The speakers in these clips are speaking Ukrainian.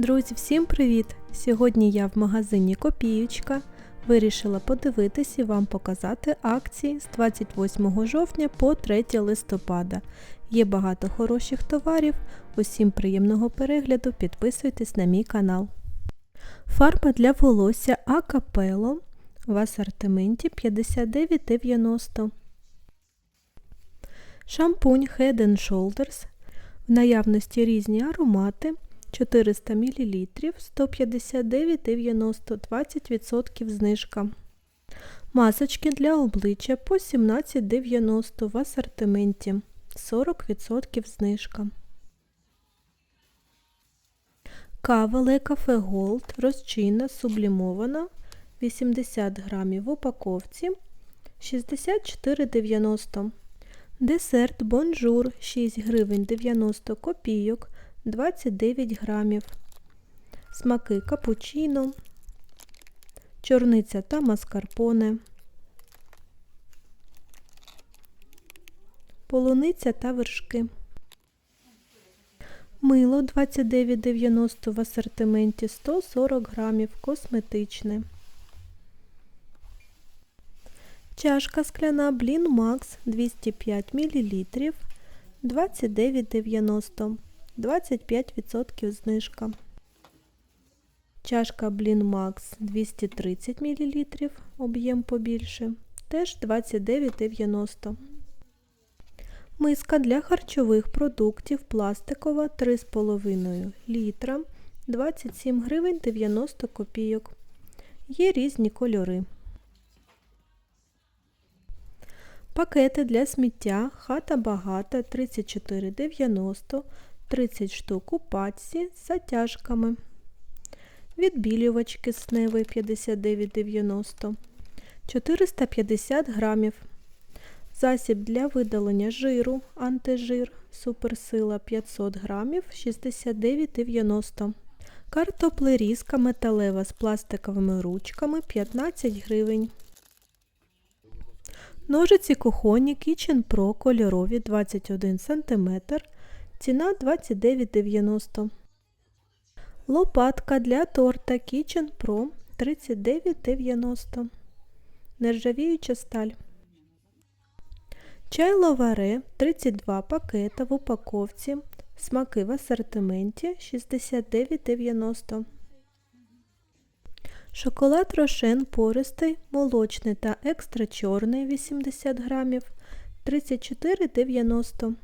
Друзі, всім привіт! Сьогодні я в магазині Копіючка. Вирішила подивитись і вам показати акції з 28 жовтня по 3 листопада. Є багато хороших товарів. Усім приємного перегляду, підписуйтесь на мій канал. Фарба для волосся Акапело в асортименті 59,90. Шампунь Head Shoulders. В наявності різні аромати 400 мл 159,90 20% знижка. Масочки для обличчя по 17,90 в асортименті 40% знижка. Кава Le Cafe Gold розчинна сублімована 80 грамів в упаковці 64,90 Десерт Бонжур 6 гривень 90 копійок 29 грамів. Смаки капучино, чорниця та маскарпоне, полуниця та вершки. Мило 29,90 в асортименті 140 грамів косметичне. Чашка скляна Блін Макс 205 мл 29,90 25% знижка. Чашка Блін Макс 230 мл, об'єм побільше, теж 29,90. Миска для харчових продуктів пластикова 3,5 літра 27 гривень 90 копійок. Є різні кольори. Пакети для сміття хата багата 34,90 30 штук у пачці з затяжками. Відбілювачки сневий 59,90 450 грамів. Засіб для видалення жиру антижир суперсила 500 грамів 69,90 Картоплерізка металева з пластиковими ручками 15 гривень. Ножиці кухонні Kitchen Pro кольорові 21 см Ціна 29,90. Лопатка для торта Kitchen Pro 39,90. Нержавіюча сталь. Чай ловаре 32 пакета в упаковці. Смаки в асортименті 69,90. Шоколад рошен пористий, молочний та екстра чорний 80 грамів 34,90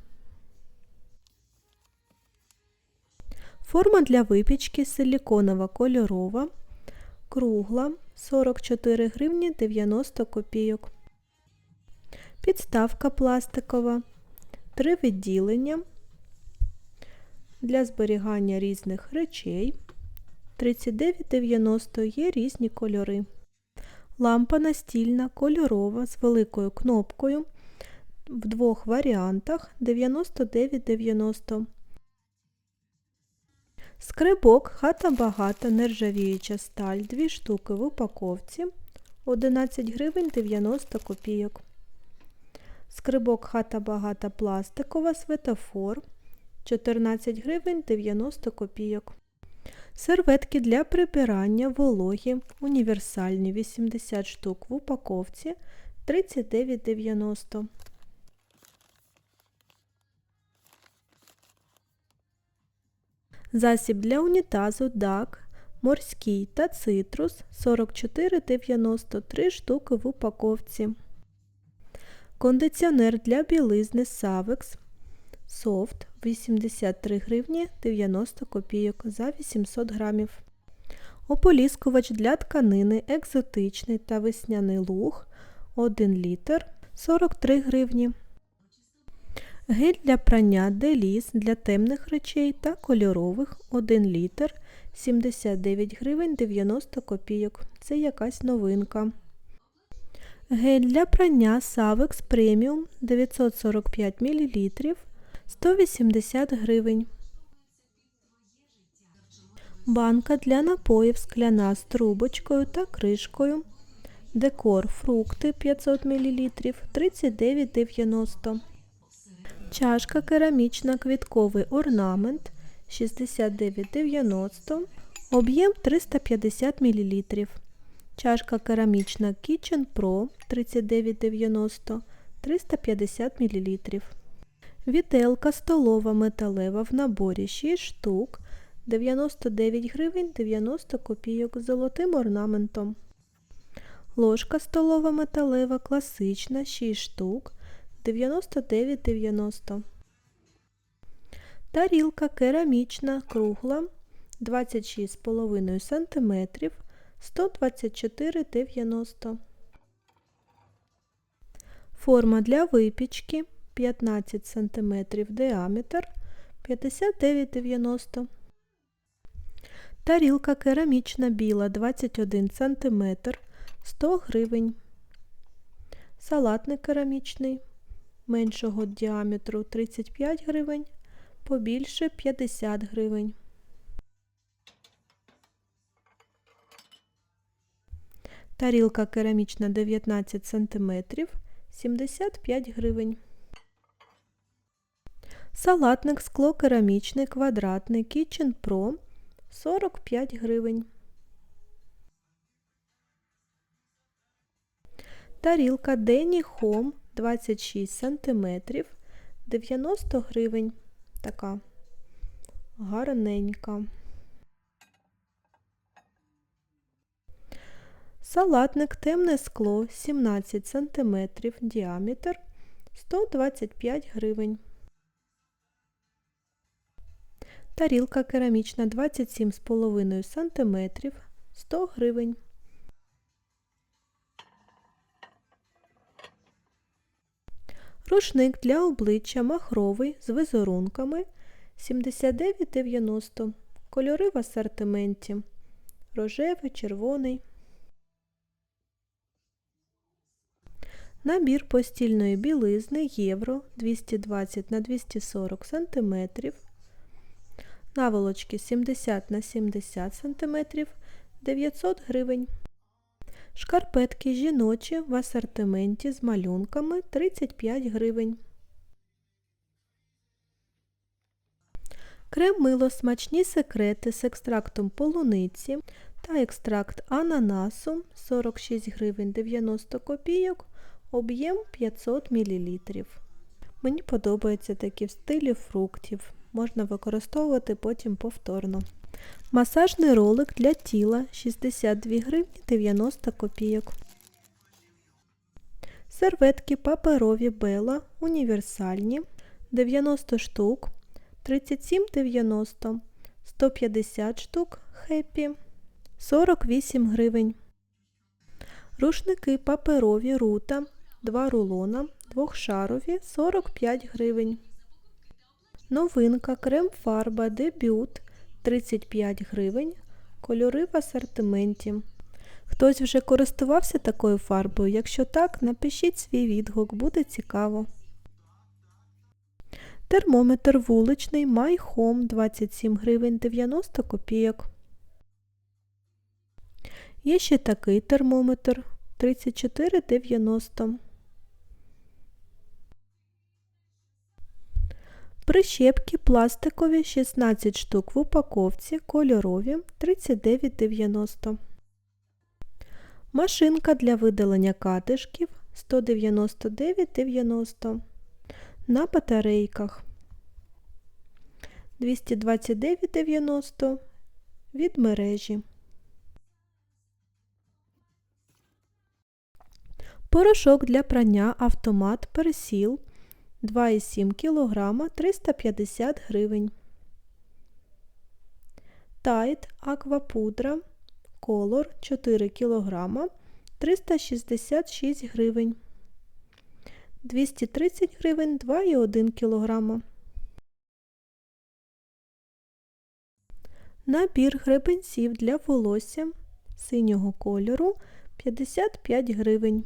Форма для випічки силіконова кольорова, кругла 44 гривні 90 копійок. Підставка пластикова, три відділення для зберігання різних речей. 39,90 є різні кольори. Лампа настільна кольорова з великою кнопкою в двох варіантах 99,90 Скрибок, хата багата, нержавіюча сталь, 2 штуки в упаковці 11 гривень 90 копійок. Скрибок хата багата пластикова, светофор 14 гривень 90 копійок. Серветки для прибирання вологі універсальні 80 штук в упаковці 39,90 Засіб для унітазу DAC, морський та цитрус 44,93 штуки в упаковці. Кондиціонер для білизни Savex Soft 83 гривні 90 копійок за 800 грамів. Ополіскувач для тканини екзотичний та весняний луг 1 літр 43 гривні. Гель для прання Деліс для темних речей та кольорових 1 літр 79 гривень 90 копійок. Це якась новинка. Гель для прання Savex Premium 945 мл 180 гривень. Банка для напоїв скляна з трубочкою та кришкою. Декор фрукти 500 мл 39,90 Чашка керамічна квітковий орнамент 69,90, об'єм 350 мл. Чашка керамічна Kitchen Pro 39,90 350 мл. Віделка столова металева в наборі 6 штук 99 гривень 90 копійок з золотим орнаментом. Ложка столова металева класична 6 штук 99,90. Тарілка керамічна кругла 26,5 см 124,90. Форма для випічки 15 см діаметр 59,90. Тарілка керамічна біла 21 см 100 гривень. Салатник керамічний меншого діаметру 35 гривень, побільше 50 гривень. Тарілка керамічна 19 см 75 гривень. Салатник скло керамічний квадратний Kitchen Pro 45 гривень. Тарілка Denny Home 26 см 90 гривень. Така гарненька. Салатник темне скло 17 см діаметр 125 гривень. Тарілка керамічна 27,5 см 100 гривень. Рушник для обличчя махровий з візерунками 79,90. Кольори в асортименті. Рожевий, червоний. Набір постільної білизни євро 220 на 240 см. Наволочки 70 на 70 см 900 гривень. Шкарпетки жіночі в асортименті з малюнками 35 гривень. Крем мило смачні секрети з екстрактом полуниці та екстракт ананасу 46 гривень 90 копійок, об'єм 500 мл. Мені подобаються такі в стилі фруктів. Можна використовувати потім повторно. Масажний ролик для тіла 62 гривні 90 копійок. Серветки паперові Бела універсальні 90 штук 37,90 150 штук Хеппі 48 гривень. Рушники паперові рута 2 рулона двохшарові 45 гривень. Новинка крем-фарба дебют 35 гривень. Кольори в асортименті. Хтось вже користувався такою фарбою? Якщо так, напишіть свій відгук, буде цікаво. Термометр вуличний My Home 27 гривень 90 копійок. Є ще такий термометр 34,90. Прищепки пластикові 16 штук в упаковці, кольорові 39,90. Машинка для видалення катишків 199,90. На батарейках 229,90 від мережі. Порошок для прання автомат пересіл 2,7 кг 350 гривень. Тайт аквапудра колор 4 кг 366 гривень. 230 гривень 2,1 кг. Набір гребенців для волосся синього кольору 55 гривень.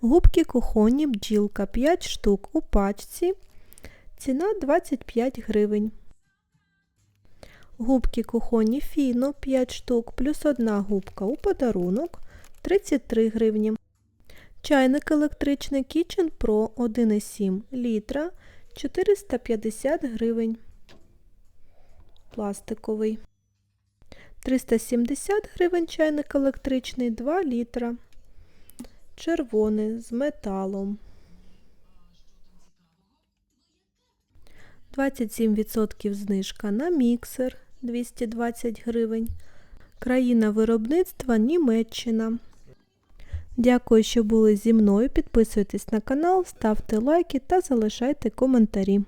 Губки кухонні бджілка 5 штук у пачці. Ціна 25 гривень. Губки кухонні фіно 5 штук плюс одна губка у подарунок 33 гривні. Чайник електричний Kitchen Pro 1,7 літра 450 гривень. Пластиковий. 370 гривень чайник електричний 2 літра. Червоний з металом. 27% знижка на міксер 220 гривень. Країна виробництва Німеччина. Дякую, що були зі мною. Підписуйтесь на канал, ставте лайки та залишайте коментарі.